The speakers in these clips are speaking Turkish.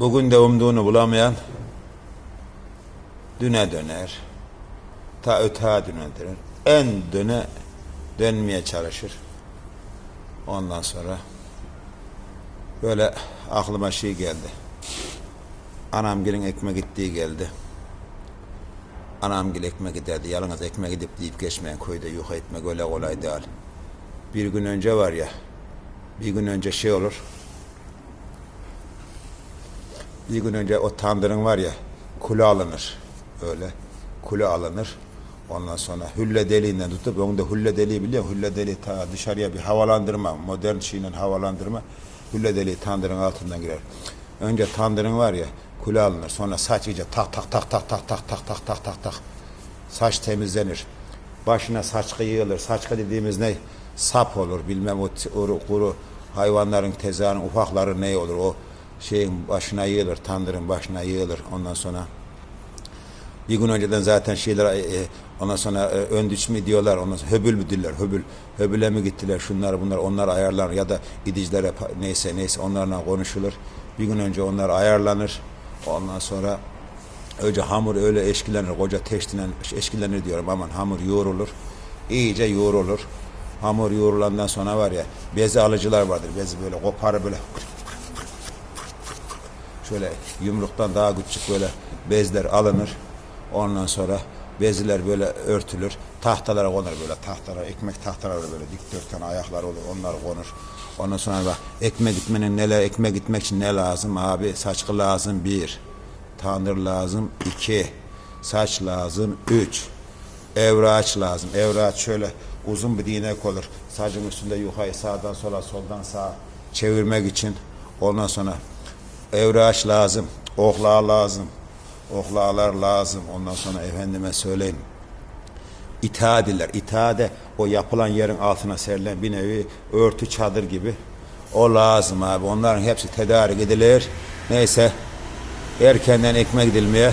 Bugün de umduğunu bulamayan düne döner. Ta öteğe düne döner. En döne dönmeye çalışır. Ondan sonra böyle aklıma şey geldi. Anam gelin ekmek gittiği geldi. Anam gel ekmek giderdi. Yalnız ekmek gidip deyip geçmeyen köyde yuh etmek öyle kolay değil. Bir gün önce var ya, bir gün önce şey olur. Bir gün önce o tandırın var ya, kule alınır. Öyle kule alınır. Ondan sonra hülle deliğinden tutup, onu da hülle deliği biliyor musun? Hülle deliği ta dışarıya bir havalandırma, modern şeyle havalandırma. Hülle deliği tandırın altından girer. Önce tandırın var ya, kule alınır. Sonra saç iyice tak tak tak tak tak tak tak tak tak tak tak. Saç temizlenir. Başına saçkı yığılır. Saçkı dediğimiz ne? Sap olur. Bilmem o kuru hayvanların tezahürün ufakları ne olur? O şeyin başına yığılır. Tandırın başına yığılır. Ondan sonra bir gün önceden zaten şeyler e, e, ondan sonra e, ön düç mü diyorlar ondan sonra höbül mü diyorlar höbül höbüle mi gittiler şunlar bunlar onlar ayarlanır. Ya da gidicilere pa- neyse neyse onlarla konuşulur. Bir gün önce onlar ayarlanır. Ondan sonra önce hamur öyle eşkilenir koca teştilen eşkilenir diyorum. Aman hamur yoğrulur iyice yoğrulur. Hamur yoğrulandan sonra var ya bezi alıcılar vardır. Bezi böyle koparır böyle şöyle yumruktan daha küçük böyle bezler alınır. Ondan sonra bezler böyle örtülür. Tahtalara konur böyle tahtalara, ekmek tahtaları böyle dikdörtgen ayaklar olur. Onlar konur. Ondan sonra bak ekmek gitmenin neler ekmek gitmek için ne lazım abi? Saçkı lazım bir. Tandır lazım iki. Saç lazım üç. Evraç lazım. Evraç şöyle uzun bir değnek olur. Sacın üstünde yukarı sağdan sola soldan sağa çevirmek için. Ondan sonra evraç lazım. Ohlağı lazım. Ohlağlar lazım. Ondan sonra efendime söyleyeyim. İtaadiler. İtaade o yapılan yerin altına serilen bir nevi örtü çadır gibi. O lazım abi. Onların hepsi tedarik edilir. Neyse erkenden ekmek gidilmeye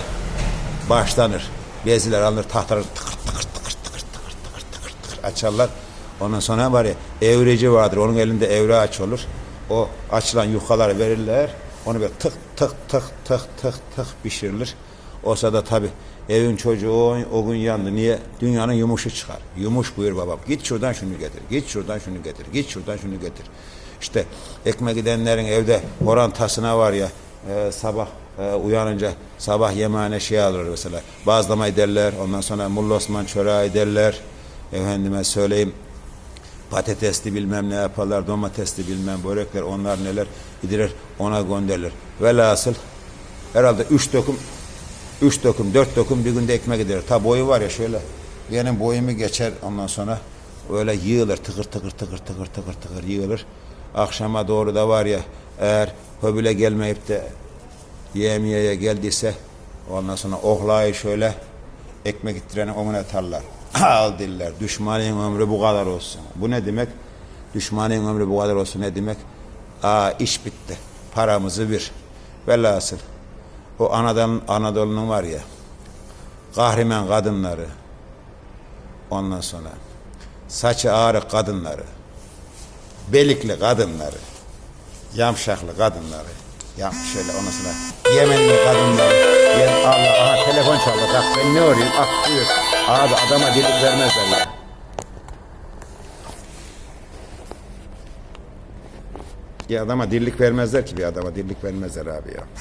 başlanır. Beziler alınır tahtaları tıkır tıkır tıkır tıkır tıkır tıkır tıkır tıkır açarlar. Ondan sonra var ya evreci vardır. Onun elinde evre aç olur. O açılan yukaları verirler. Onu böyle tık tık tık tık tık tık pişirilir. O sırada tabi evin çocuğu o, o gün yandı. Niye? Dünyanın yumuşu çıkar. Yumuş buyur babam. Git şuradan şunu getir. Git şuradan şunu getir. Git şuradan şunu getir. İşte ekmek gidenlerin evde horantasına var ya e, sabah e, uyanınca sabah yemeğine şey alır mesela. Bazlama ederler. Ondan sonra Mulla Osman çöreği ederler. Efendime söyleyeyim patatesli bilmem ne yaparlar, domatesli bilmem börekler, onlar neler gidilir ona gönderilir. Velhasıl herhalde üç döküm, üç döküm, dört döküm bir günde ekmek gider. Ta boyu var ya şöyle, benim boyumu geçer ondan sonra öyle yığılır, tıkır tıkır tıkır tıkır tıkır tıkır yığılır. Akşama doğru da var ya, eğer höbüle gelmeyip de yemeyeye geldiyse ondan sonra ohlayı şöyle ekmek ittireni omuna atarlar. Al diller. Düşmanın ömrü bu kadar olsun. Bu ne demek? Düşmanın ömrü bu kadar olsun ne demek? Aa iş bitti. Paramızı bir. Velhasıl o Anadolu, Anadolu'nun var ya kahraman kadınları ondan sonra saçı ağrı kadınları belikli kadınları yamşaklı kadınları ya şöyle ondan sonra Yemenli kadınları Yem, Allah aha telefon çaldı. Bak ben ne arıyorum ah buyur. Abi adama dilik vermezler ya ya adama dirlik vermezler ki bir adama dirlik vermezler abi ya